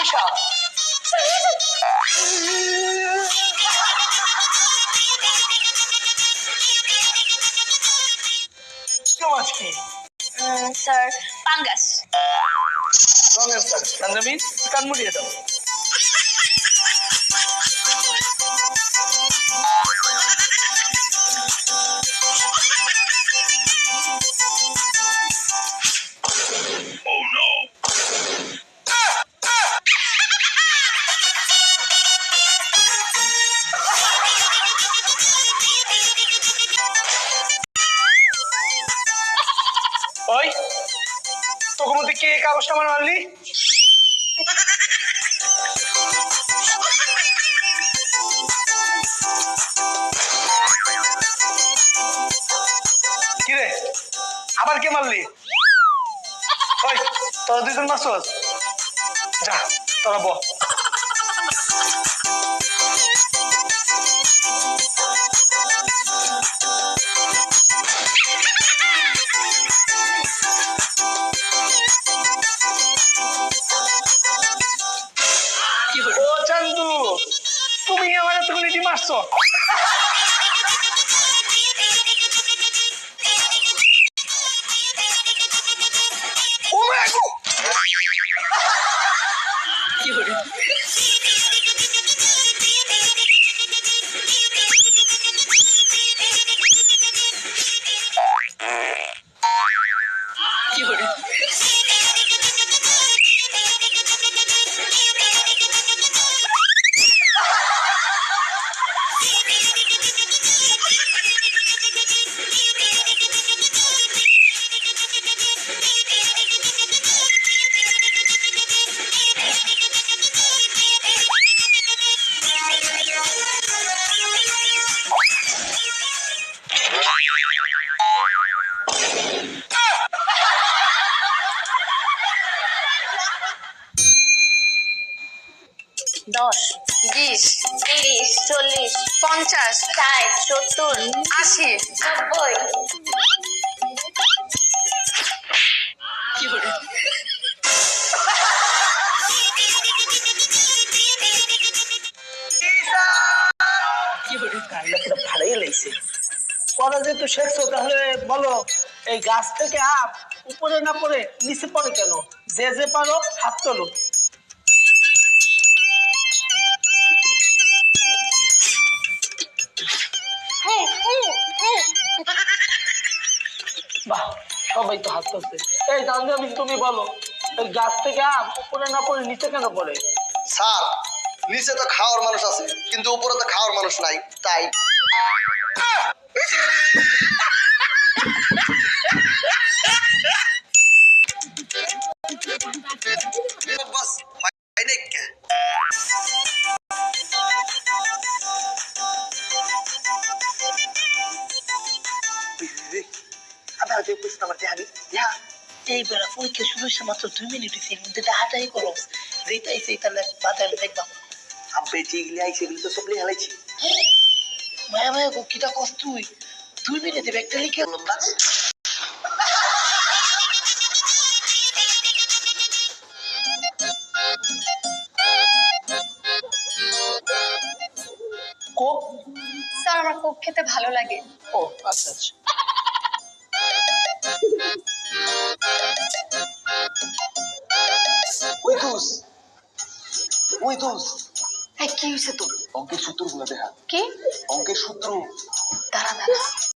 শৈশব স্যার পাঙ্গাস। রঙের স্যার পাঞ্জাবি কান মুড়িয়ে দাও। ওই, তোকে মধ্যে কে কাগজটা আমার মারলি কিরে আবার কে মারলি? ওই, তোরা দুজন মারছস? যা, তোরা বল só. দশ বিশ তিরিশ চল্লিশ পঞ্চাশ ষাট সত্তর আশি নব্বই। ভালোই লাগছে। পরে যেহেতু শেখছো তাহলে বলো এই গাছ থেকে আপ উপরে না পড়ে নিচে পড়ে কেন? যে যে পারো হাত তোলো। সবাই তো হাত তুলছে এই তাহলে আমি তুমি বলো গাছ থেকে আম উপরে না পড়ে, নিচে কেন পড়ে? স্যার, নিচে তো খাওয়ার মানুষ আছে, কিন্তু উপরে তো খাওয়ার মানুষ নাই, তাই। আবার যে প্রশ্ন আমার দেখাবি ইয়া এই বেলা পরীক্ষা শুরু হয়েছে মাত্র দুই মিনিট হয়েছে এর মধ্যে ডাহাটাই করো। যেটা আইসে তাহলে বাজার আমি দেখবা আব্বে যেগুলি আইছে এগুলি তো সব লিয়ে হালাইছি মায়া মায়া গো কিটা কষ্ট তুই? দুই মিনিটে ব্যাগটা লিখে কোক স্যার আমার কোক খেতে ভালো লাগে। ও আচ্ছা আচ্ছা। ওই দুস ওই হ্যাঁ কি হয়েছে তোর অঙ্কের সূত্রগুলো দেখা কি অঙ্কের সূত্র দাঁড়া দাঁড়া